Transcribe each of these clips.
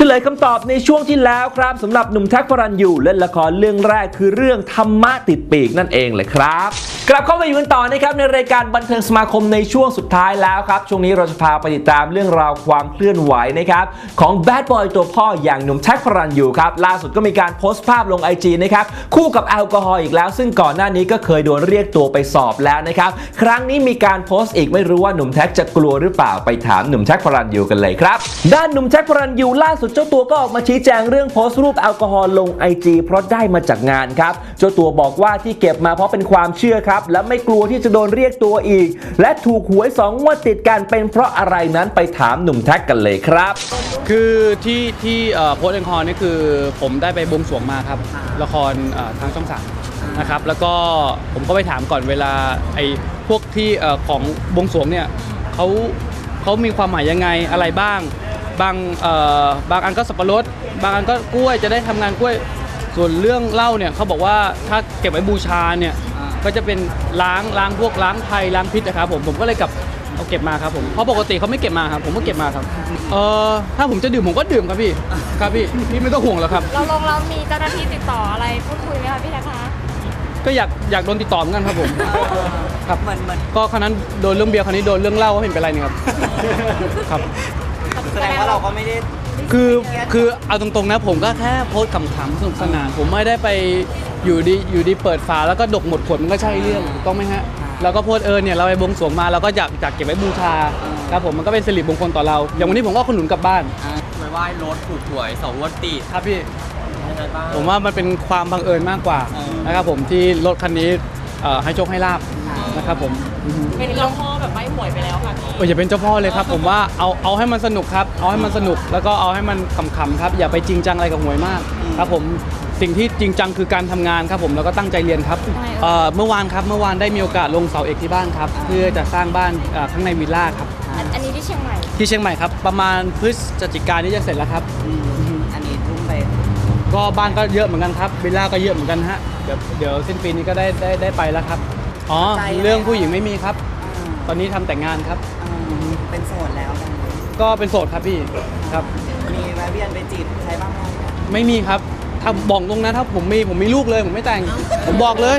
เฉลยคำตอบในช่วงที่แล้วครับสำหรับหนุ่มแท็กพระรันยูเล่นละครเรื่องแรกคือเรื่องธรรมะติดปีกนั่นเองเลยครับ กลับเข้ามาอยู่กันต่อนะครับในรายการบันเทิงสมาคมในช่วงสุดท้ายแล้วครับ ช่วงนี้เราจะพาไปติดตามเรื่องราวความเคลื่อนไหวนะครับของแบดบอยตัวพ่ออย่างหนุ่มแท็กพรันยูครับ ล่าสุดก็มีการโพสต์ภาพลง IG นะครับคู่กับแอลกอฮอล์อีกแล้ว ซึ่งก่อนหน้านี้ก็เคยโดนเรียกตัวไปสอบแล้วนะครับครั้งนี้มีการโพสต์อีกไม่รู้ว่าหนุ่มแท็กจะกลัวหรือเปล่าไปถามหนุ่มแท็กพรันยูกันเลยครับด้านหนุ่มแท็กพระรันยูล่าสุดเจ้าตัวก็ออกมาชี้แจงเรื่องโพสต์รูปแอลกอฮอล์ลง IG เพราะได้มาจากงานครับเจ้าตัวบอกว่าที่เก็บมาเพราะเป็นความเชื่อครับและไม่กลัวที่จะโดนเรียกตัวอีก และถูกหวยสองงวดติดกันเป็นเพราะอะไรนั้นไปถามหนุ่มแท็กกันเลยครับ คือที่ที่โพสต์แอนคอร์นี่คือผมได้ไปบวงสรวงมาครับละครทางช่องสามนะครับแล้วก็ผมก็ไปถามก่อนเวลาไอ้พวกที่ของบวงสรวงเนี่ยเขาเขามีความหมายยังไงอะไรบ้าง บางบางอันก็สับปะรด บางอันก็กล้วยจะได้ทำงานกล้วย ส่วนเรื่องเหล้าเนี่ยเขาบอกว่าถ้าเก็บไว้บูชาเนี่ย ก็จะเป็นล้างล้างพวกล้างภัยล้างพิษนะครับผมผมก็เลยกลับเอาเก็บมาครับผมเพราะปกติเขาไม่เก็บมาครับผมก็เก็บมาครับเออถ้าผมจะดื่มผมก็ดื่มครับพี่ครับพี่พี่ไม่ต้องห่วงแล้วครับ เราลงเรามีเจ้าหน้าที่ติดต่ออะไรพูดคุยไหมคะพี่แท็กคะก็อยากอยากโดนติดต่อเหมือนกันครับผมครับเหมือนเหมือนก็ครั้งนั้นโดนเรื่องเบียร์ครั้งนี้โดนเรื่องเหล้าก็ไม่เห็นเป็นไรนี่ครับครับแสดงว่าเราก็ไม่ได้คือคือเอาตรงๆนะผมก็แค่โพสต์ขำๆสนุกสนานผมไม่ได้ไป อยู่ดีอยู่ดีเปิดฝาแล้วก็ดกหมดขวดมันก็ใช่เรื่องถูกต้องไหมฮะเราก็โพสต์เออเนี่ยเราไปบวงสรวงมาเราก็อยากอยากเก็บไว้บูชาครับผมมันก็เป็นสิริมงคลต่อเรา อย่างวันนี้ผมก็ขนุนกลับบ้านไปไหว้รถถูกหวยสองงวดติดครับพี่ยังไงบ้างผมว่ามันเป็นความบังเอิญมากกว่าเออนะครับผมที่รถคันนี้เอ่อให้โชคให้ลาบนะครับผมอือฮึเป็นเจ้าพ่อแบบไม่หวยไปแล้วค่ะพี่โอ้ยอย่าเป็นเจ้าพ่อเลยครับ ผมว่าเอาเอาให้มันสนุกครับ เอาให้มันสนุกแล้วก็เอาให้มันขำๆครับ อย่าไปจริงจังอะไรกับหวยมาก ครับผม สิ่งที่จริงจังคือการทำงานครับผมแล้วก็ตั้งใจเรียนครับเอ่อเมื่อวานครับเมื่อวานได้มีโอกาสลงเสาเอกที่บ้านครับ เพื่อจะสร้างบ้านเอ่อข้างในวิลล่าครับอันอันนี้ที่เชียงใหม่ ที่เชียงใหม่ครับประมาณพฤศจิกายนนี้จะเสร็จแล้วครับอืมอันนี้ทุ่มไปก็บ้านก็เยอะเหมือนกันครับวิลล่าก็เยอะเหมือนกันฮะเดี๋ยวเดี๋ยวสิ้นปีนี้ก็ได้ได้ได้ไปแล้วครับอ๋อใจอะไรเรื่องผู้หญิงไม่มีครับ ตอนนี้ทำแต่งงานครับ อ่าเป็นโสดแล้วนะก็เป็นโสดครับพี่ครับ มีแวะเวียนไปจีบใครบ้างไหมไม่มีครับ ถ้าบอกตรงนะถ้าผมมีผมมีลูกเลยผมไม่แต่งผมบอกเลย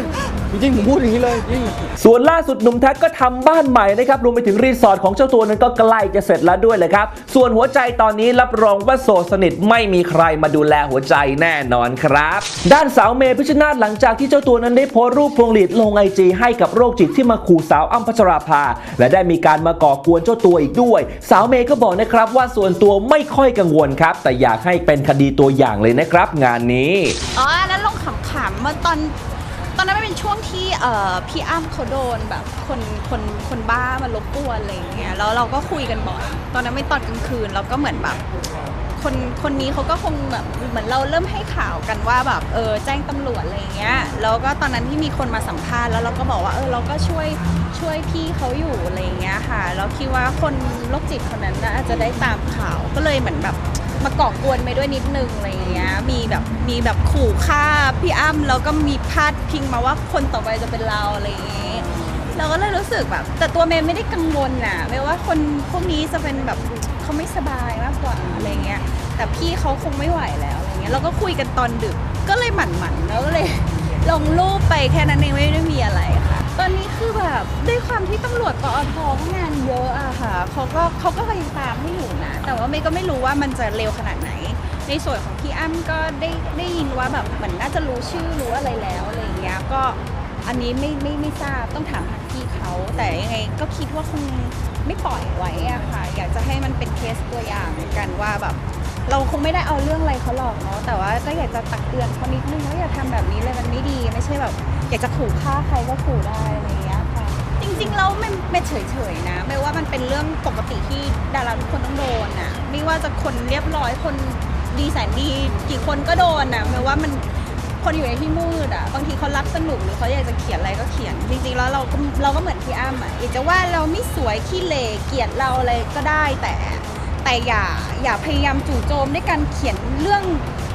จริงๆผมพูดอย่างนี้เลยจริงส่วนล่าสุดหนุ่มแท็กก็ทำบ้านใหม่นะครับรวมไปถึงรีสอร์ทของเจ้าตัวนั้นก็ใกล้จะเสร็จแล้วด้วยเลยครับ ส่วนหัวใจตอนนี้รับรองว่าโสดสนิทไม่มีใครมาดูแลหัวใจแน่นอนครับ ด้านสาวเมย์พิชชนาธิ์หลังจากที่เจ้าตัวนั้นได้โพสต์รูปพวงหลีดลงไอจีให้กับโรคจิตที่มาขู่สาวอ้ำพัชราภา และได้มีการมาก่อกวนเจ้าตัวอีกด้วย สาวเมย์ก็บอกนะครับว่าส่วนตัวไม่ค่อยกังวลครับ แต่อยากให้เป็นคดีตัวอย่างเลยนะครับ งานนี้อ๋ออันนั้นลงขำๆเมื่อตอน ตอนนั้นมันเป็นช่วงที่เอ่อพี่อ้ำเขาโดนแบบคนคนคนบ้ามารบกวนอะไรอย่างเงี้ยแล้วเราก็คุยกันบ่อยตอนนั้นไม่ตอนกลางคืนเราก็เหมือนแบบ คนคนนี้เขาก็คงแบบเหมือนเราเริ่มให้ข่าวกันว่าแบบเออแจ้งตำรวจอะไรอย่างเงี้ยแล้วก็ตอนนั้นที่มีคนมาสัมภาษณ์แล้วเราก็บอกว่าเออเราก็ช่วยช่วยพี่เขาอยู่อะไรอย่างเงี้ยค่ะแล้วคิดว่าคนโรคจิตคนนั้นน่าจะได้ตามข่าวก็เลยเหมือนแบบ มาก่อกวนไปด้วยนิดนึงอะไรอย่างเงี้ย มีแบบมีแบบขู่ฆ่าพี่อ้ำแล้วก็มีพาดพิงมาว่าคนต่อไปจะเป็นเราอะไรอย่างเงี้ยเราก็เลยรู้สึกแบบ แต่ตัวเมย์ไม่ได้กังวลน่ะไม่ว่าคนพวกนี้จะเป็นแบบเขาไม่สบายมากกว่าอะไรเงี้ย แต่พี่เขาคงไม่ไหวแล้วอะไรเงี้ยเราก็คุยกันตอนดึกก็เลยหมั่นหมั่นๆแล้วก็เลยลงรูปไปแค่นั้นเองไม่ได้มีอะไรค่ะ ตอนนี้คือแบบด้วยความที่ตำรวจปอทก็งานเยอะอะค่ะเขาก็เขาก็พยายามตามให้อยู่นะ แต่ว่าเมย์ก็ไม่รู้ว่ามันจะเร็วขนาดไหน ในส่วนของพี่อ้ำก็ได้ได้ยินว่าแบบเหมือนน่าจะรู้ชื่อรู้อะไรแล้วอะไรอย่างเงี้ยก็อันนี้ไม่ไม่ไม่ทราบต้องถามทางพี่เขา แต่ยังไงก็คิดว่าคงไม่ปล่อยไว้อะค่ะ อยากจะให้มันเป็นเคสตัวอย่างกันว่าแบบเราคงไม่ได้เอาเรื่องอะไรเขาหรอกเนาะแต่ว่าก็อยากจะตักเตือนเขานิดนึงว่าอย่าทำแบบนี้เลยมันไม่ดีไม่ใช่แบบ อยากจะขู่ฆ่าใครก็ขู่ได้อะไรอย่างเงี้ยค่ะจริงๆแล้วไม่ไม่เฉยๆนะ ไม่ว่ามันเป็นเรื่องปกติที่ดาราทุกคนต้องโดนน่ะไม่ว่าจะคนเรียบร้อยคนดีแสนดีกี่คนก็โดนน่ะไม่ว่ามันคนอยู่ในที่มืดอะบางทีเขารักสนุกหรือเขาอยากจะเขียนอะไรก็เขียน จริงๆแล้วเราก็เราก็เหมือนพี่อ้ำอะอยากจะว่าเราไม่สวยขี้เหร่เกลียดเราอะไรก็ได้แต่แต่อย่าอย่าพยายามจู่โจมด้วยการเขียนเรื่อง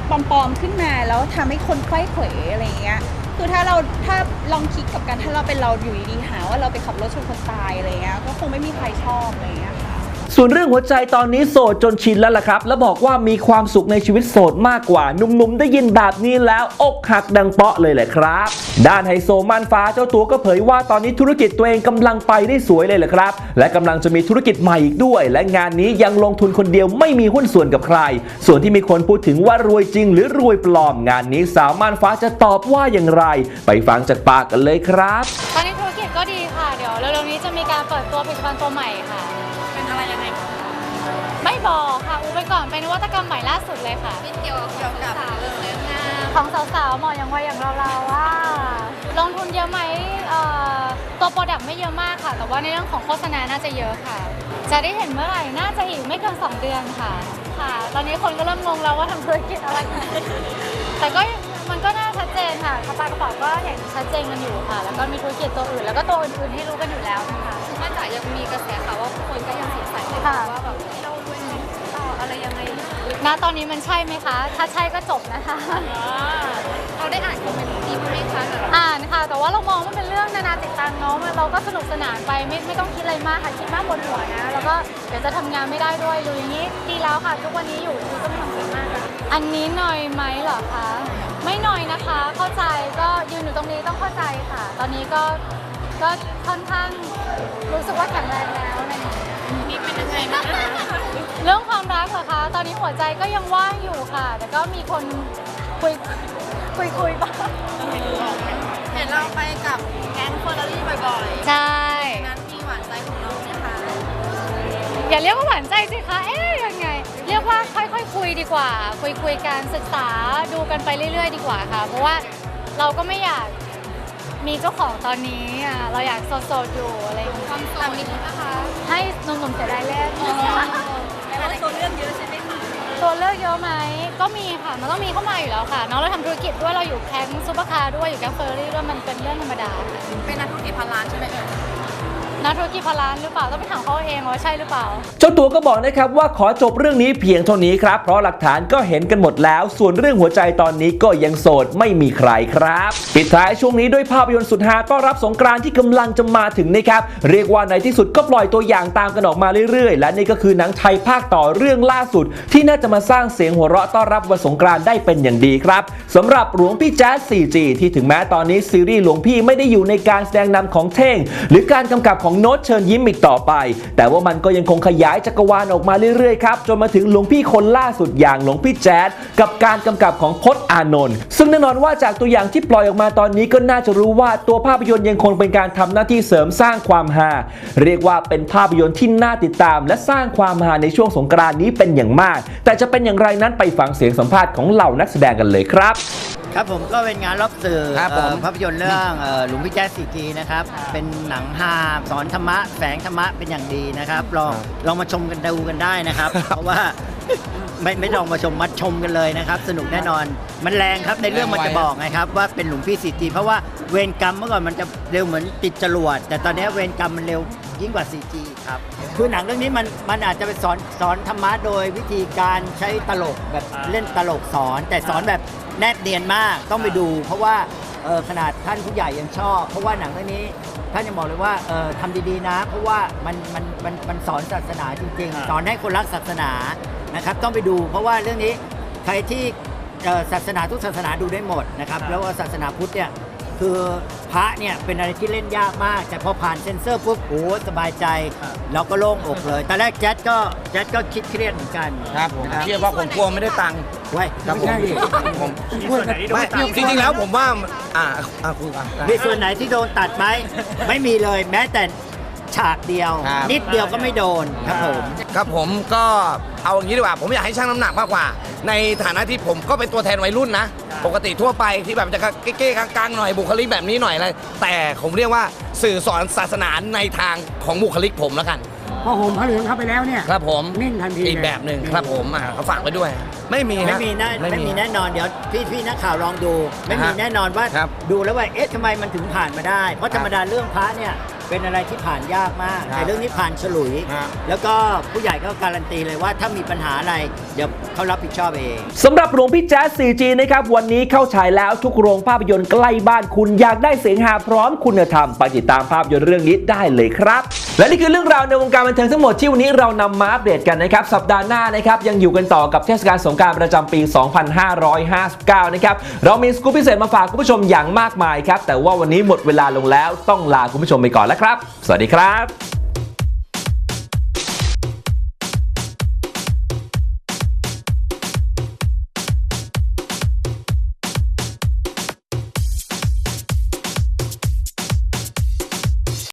ปลอมๆขึ้นมาแล้วทำให้คนไขว้เขวอะไรอย่างเงี้ย คือถ้าเราถ้าลองคิดกับการถ้าเราเป็นเราอยู่ดีๆหาว่าเราไปขับรถชนคนตายอะไรเงี้ยก็คงไม่มีใครชอบอะไรเงี้ยค่ะ ส่วนเรื่องหัวใจตอนนี้โสดจนชินแล้วล่ะครับ แล้วบอกว่ามีความสุขในชีวิตโสดมากกว่า หนุ่มๆได้ยินแบบนี้แล้วอกหักดังเปาะเลยแหละครับ ด้านไฮโซม่านฟ้าเจ้าตัวก็เผยว่าตอนนี้ธุรกิจตัวเองกำลังไปได้สวยเลยแหละครับ และกำลังจะมีธุรกิจใหม่อีกด้วย และงานนี้ยังลงทุนคนเดียวไม่มีหุ้นส่วนกับใคร ส่วนที่มีคนพูดถึงว่ารวยจริง หรือรวยปลอมงานนี้สาวม่านฟ้าจะตอบว่าอย่างไร ไปฟังจากปากกันเลยครับ ตอนนี้ธุรกิจก็ดีค่ะเดี๋ยวเร็วๆนี้จะมีการเปิดตัวผลิตภัณฑ์ตัวใหม่ค่ะ เป็นอะไรยังไงไม่บอกค่ะอูไปก่อนเป็นนวัตกรรมใหม่ล่าสุดเลยค่ะ เป็นเกี่ยวเกี่ยวกับของสาวๆเหมาะอย่างวัยอย่างเราๆว่าลงทุนเยอะไหมเอ่อตัวโปรดักต์ไม่เยอะมากค่ะ แต่ว่าในเรื่องของโฆษณาน่าจะเยอะค่ะ จะได้เห็นเมื่อไหร่น่าจะอีกไม่เกิน2 เดือนค่ะ ค่ะ ตอนนี้คนก็เริ่มงงแล้วว่าทำธุรกิจอะไร แต่ก็มันก็น่าชัดเจนค่ะกระเป๋ากระเป๋าก็เห็นชัดเจนกันอยู่ค่ะ แล้วก็มีธุรกิจตัวอื่น แล้วก็ตัวอื่นๆให้รู้กันอยู่แล้วนะคะ มันแต่ยังมีกระแสข่าวว่าคนก็ยังสงสัยค่ะว่าแบบเราด้วยอะไรยังไงณตอนนี้มันใช่ไหมคะ ถ้าใช่ก็จบนะคะ เราได้อ่านคอมเมนต์นี้ไหมคะอ่านค่ะ แต่ว่าเรามองว่ามันเป็นเรื่องนานาจิตตังเนาะมันเราก็สนุกสนานไปไม่ไม่ต้องคิดอะไรมากค่ะ คิดมากบนหัวนะ แล้วก็เดี๋ยวจะทำงานไม่ได้ด้วยหรืออย่างนี้ดีแล้วค่ะ ทุกวันนี้อยู่คือก็ไม่ต้องคิดมากค่ะอันนี้หน่อยไหมเหรอคะ ไม่หน่อยนะคะ เข้าใจก็ยืนอยู่ตรงนี้ต้องเข้าใจค่ะ ตอนนี้ก็ ก็ค่อนข้างรู้สึกว่าแข็งแรงแล้วอะไรอย่างเงี้ย นี่เป็นยังไงบ้างเรื่องความรักเหรอคะ ตอนนี้หัวใจก็ยังว่างอยู่ค่ะ แต่ก็มีคนคุยคุยคุยบ้างเห็นเราไปกับแก๊งเฟอร์รารี่บ่อยใช่ ๆ นั้นมีหวานใจของเราไหมคะอย่าเรียกว่าหวานใจสิคะ เอ๊ยยังไง เรียกว่าค่อยๆคุยดีกว่า คุยคุยกันศึกษาดูกันไปเรื่อย ๆ ดีกว่าค่ะ เพราะว่าเราก็ไม่อยาก มีเจ้าของตอนนี้อะเราอยากโสดๆอยู่อะไรอย่างเงี้ยความโสดนี้นะคะให้หนุ่มๆเสียดายเล่นแต่ว่าตัวเลือกเยอะใช่ไหมคะตัวเลือกเยอะไหมก็มีค่ะมันต้องมีเข้ามาอยู่แล้วค่ะน้องเราทำธุรกิจด้วยเราอยู่แก๊งซูเปอร์คาร์ด้วยอยู่แก๊งเฟอร์รี่ด้วยมันเป็นเรื่องธรรมดาค่ะเป็นนักธุรกิจพันล้านใช่ไหมเอ่ย นักธุรกิจพนลานหรือเปล่าต้องไปถามเขาเองว่าใช่หรือเปล่า เจ้าตัวก็บอกนะครับว่าขอจบเรื่องนี้เพียงเท่านี้ครับ เพราะหลักฐานก็เห็นกันหมดแล้ว ส่วนเรื่องหัวใจตอนนี้ก็ยังโสดไม่มีใครครับ ปิดท้ายช่วงนี้ด้วยภาพยนตร์สุดฮาต้อนรับสงกรานต์ที่กำลังจะมาถึงนะครับเรียกว่าในที่สุดก็ปล่อยตัวอย่างตามกันออกมาเรื่อยๆ และนี่ก็คือหนังไทยภาคต่อเรื่องล่าสุด ที่น่าจะมาสร้างเสียงหัวเราะต้อนรับวันสงกรานต์ได้เป็นอย่างดีครับสำหรับหลวงพี่แจ๊ส 4G ที่ถึงแม้ตอนนี้ซีรีส์หลวงพี่ไม่ได้อยู่ในการแสดงนำของเท่ง หรือการกำกับของโน้ตเชิญยิ้มอีกต่อไป แต่ว่ามันก็ยังคงขยายจักรวาลออกมาเรื่อยๆครับจนมาถึงหลวงพี่คนล่าสุดอย่างหลวงพี่แจ๊ดกับการกำกับของพจน์อานนท์ซึ่งแน่นอนว่าจากตัวอย่างที่ปล่อยออกมาตอนนี้ก็น่าจะรู้ว่าตัวภาพยนตร์ยังคงเป็นการทำหน้าที่เสริมสร้างความฮาเรียกว่าเป็นภาพยนตร์ที่น่าติดตาม และสร้างความฮาในช่วงสงกรานนี้เป็นอย่างมาก แต่จะเป็นอย่างไรนั้นไปฟังเสียงสัมภาษณ์ของเหล่านักแสดงกันเลยครับ ครับผมก็เป็นงานรอบสื่อครับผม เอ่อภาพยนตร์เรื่องเอ่อหลวงพี่แจ๊สสีจีนะครับ เป็นหนังฮาสอนธรรมะแฝงธรรมะเป็นอย่างดีนะครับลองลองมาชมกันดูกันได้นะครับ เพราะว่าไม่ไม่ลองมาชมมาชมกันเลยนะครับ สนุกแน่นอนมันแรงครับในเรื่องมันจะบอกไงครับ ว่าเป็นหลวงพี่สีจีเพราะว่าเวรกรรมเมื่อก่อนมันจะเร็วเหมือนติดจรวด แต่ตอนนี้เวรกรรมมันเร็ว ยิ่งกว่า 4G ครับ คือหนังเรื่องนี้มันมันอาจจะเป็นสอนสอนธรรมะโดยวิธีการใช้ตลกแบบเล่นตลกสอน แต่สอนแบบแนบเนียนมากต้องไปดู เพราะว่าเออขนาดท่านผู้ใหญ่ยังชอบ เพราะว่าหนังเรื่องนี้ท่านยังบอกเลยว่าเออทำดีๆนะ เพราะว่ามันมันมันมันสอนศาสนาจริงๆสอนให้คนรักศาสนานะครับต้องไปดู เพราะว่าเรื่องนี้ใครที่เอ่อศาสนาทุกศาสนาดูได้หมดนะครับแล้วว่าศาสนาพุทธเนี่ย คือพระเนี่ยเป็นอะไรที่เล่นยากมาก แต่พอผ่านเซ็นเซอร์ปุ๊บโอ้สบายใจ เราก็โล่งอกเลยตอนแรกแจ๊ดก็แจ๊ดก็คิดเครียดเหมือนกันครับผมนะเชื่อว่าผมกลัวไม่ได้ตังค์ไว้ยครับผมไม่ใช่ดิผมไม่จริงๆแล้วผมว่าอ่าอ่าคุยกันมีส่วนไหนที่โดนตัดไหมไม่มีเลยแม้แต่ ฉากเดียว ครับ นิดเดียวก็ไม่โดนครับผม ครับผมก็เอาอย่างนี้ดีกว่า ผมอยากให้ชั่งน้ำหนักมากกว่า ในฐานะที่ผมก็เป็นตัวแทนวัยรุ่นนะ ปกติทั่วไปที่แบบจะเก้ๆกลางๆหน่อยบุคลิกแบบนี้หน่อยอะไรแต่ผมเรียกว่าสื่อสอนศาสนาในทางของบุคลิกผมแล้วกัน พอห่มผ้าเหลืองเข้าไปแล้วเนี่ย ครับผมนิ่งทันทีอีกเลยแบบหนึ่งครับผมอ่าเขาฝากไว้ด้วย ไม่มีไม่ฮะมีแน่ไม่มีแน่นอนเดี๋ยวพี่พี่นักข่าวลองดู ไม่มีอ่าฮะแน่นอนว่าครับดูแล้วว่าเอ๊ะทำไมมันถึงผ่านมาได้ เพราะธรรมดาเรื่องพระเนี่ย เป็นอะไรที่ผ่านยากมากครับแต่เรื่องนี้ผ่านฉลุย ฮะ แล้วก็ผู้ใหญ่ก็การันตีเลยว่าถ้ามีปัญหาอะไร เดี๋ยวเขารับผิดชอบเอง สำหรับหลวงพี่แจ๊ส 4G นะครับ วันนี้เข้าฉายแล้วทุกโรงภาพยนตร์ใกล้บ้านคุณอยากได้เสียงฮาพร้อมคุณธรรม ไปติดตามภาพยนตร์เรื่องนี้ได้เลยครับ และนี่คือเรื่องราวในวงการบันเทิงทั้งหมดที่วันนี้เรานำมาอัปเดตกันนะครับ สัปดาห์หน้านะครับ ยังอยู่กันต่อกับเทศกาลสงกรารประจำปี 2559 นะครับ เรามีสกู๊ปพิเศษมาฝากคุณผู้ชมอย่างมากมายครับแต่ว่าวันนี้หมดเวลาลงแล้วต้องลาคุณผู้ชมไปก่อนแล้วครับ สวัสดีครับ